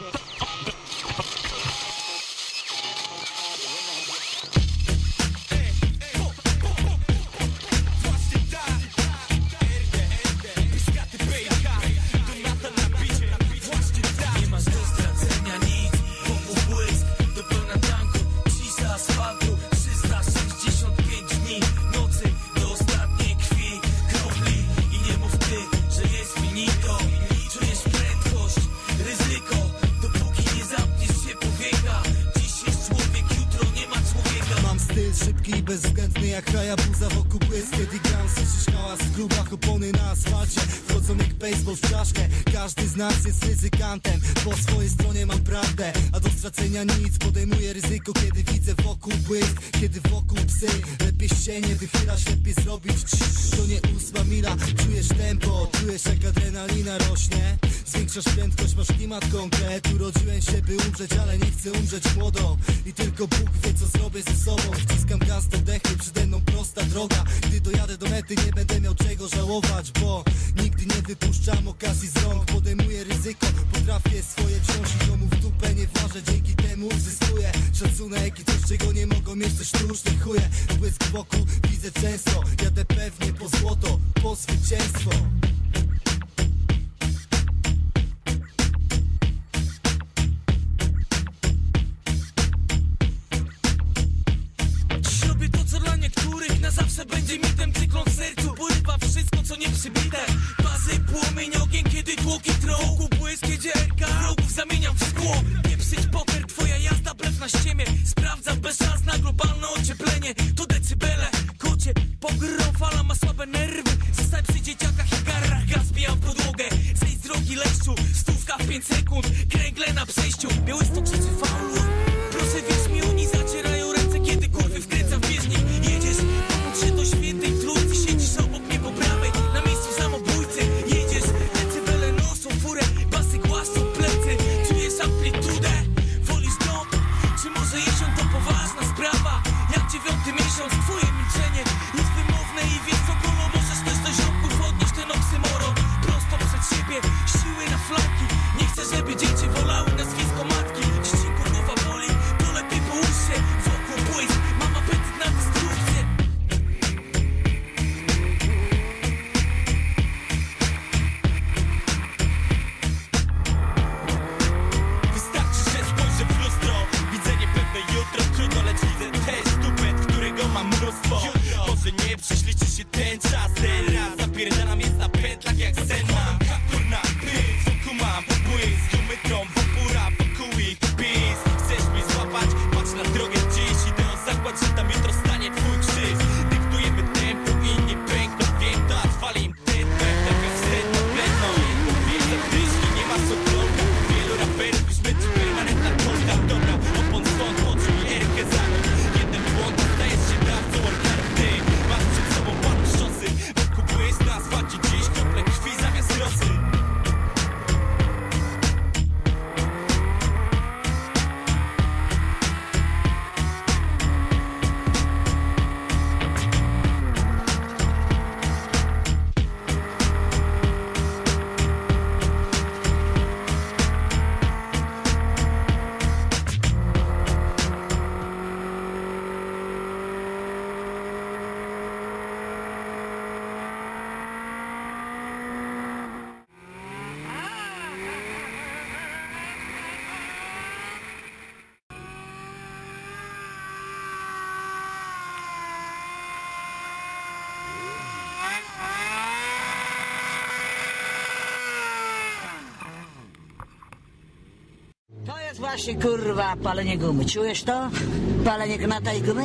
Nie szybki bezwzględny jak Hayabusa wokół błysk. Kiedy gram, słyszysz hałas w grubach opony na asfalcie. Wchodzą jak baseball w czaszkę. Każdy z nas jest ryzykantem. Po swojej stronie mam prawdę A do stracenia nic. Podejmuję ryzyko, kiedy widzę wokół błysk. Kiedy wokół psy. Lepiej się nie wychylać, lepiej zrobić cii. To nie ósma mila. Czujesz tempo, czujesz jak adrenalina rośnie. Zwiększasz prędkość, masz klimat konkret Urodziłem się by umrzeć, ale nie chcę umrzeć młodo. I tylko Bóg wie co zrobię ze sobą. Wciskam gaz do dechy, przede mną prosta droga. Gdy dojadę do mety nie będę miał czego żałować Bo nigdy nie wypuszczam okazji z rąk. Podejmuję ryzyko, potrafię swoje wziąć I komu w dupę nie ważę, dzięki temu uzyskuję Szacunek i coś czego nie mogą mieć te sztuczne chuje. Błysk wokół widzę często, jadę pewnie po złoto, po zwycięstwo na zawsze będzie mitem cyklon w sercu. Porywa wszystko, co nie przybite. Bazy, płomień, ogień, kiedy tłoki trą Wokół błysk jedzie RK, wrogów zamieniam w szkło. Pieprzyć poker, twoja jazda, blef na ściemie Sprawdzam bez szans na globalne ocieplenie. To decybele, kocie, pogrą fala ma słabe nerwy. Zostań przy dzieciakach i garach, gaz bija w podłogę. Zejdź z drogi leszczu, stówka w 5 sekund. Kręgle na przejściu, Białystok krzyczy jest właśnie kurwa palenie gumy. Czujesz to? Palenie gnata i gumy?